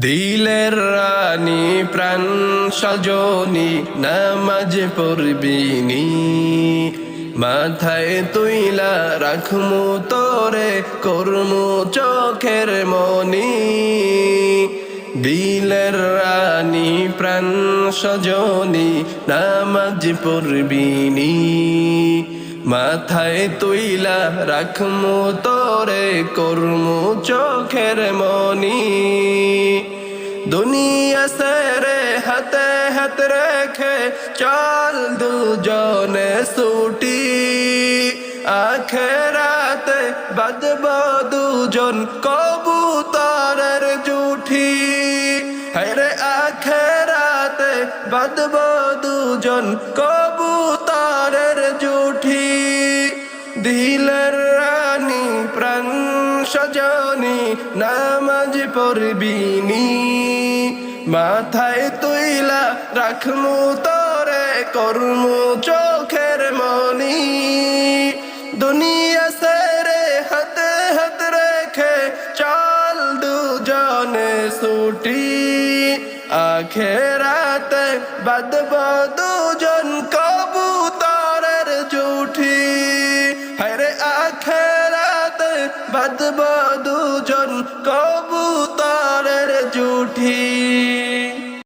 দিলের রানী প্রাণ সজনী, নামাজ পড়বিনি মাথায় তুইলা রাখমু তোরে, করমু চোখের মনি। দিলের রানী প্রাণ সজনী, নামাজ পড়বিনি মাথায় তুইলা রাখমু, তোরে করমু চোখের মনি। দুনিয়া সেরে হাতে হাত রেখে চল দুজনে ছুটি। আখেরাতে বাদব দুজন কবুতরের জুঠি। হরে আখেরাতে বাদব দুজন কবুতরের জুঠি। দিলের রানী, প্রাণ সজনী, নামাজ পড়বিনি মাথায় তুইলা রাখমু তোরে, করমু চোখের মনি। দুনিয়া সেরে হাতে হাত রেখে চল দুজনে ছুটি। আখেরাতে বাদব দুজন কবুতরের আখেরাতে বাদব দুজন কবুতরের জুঠি।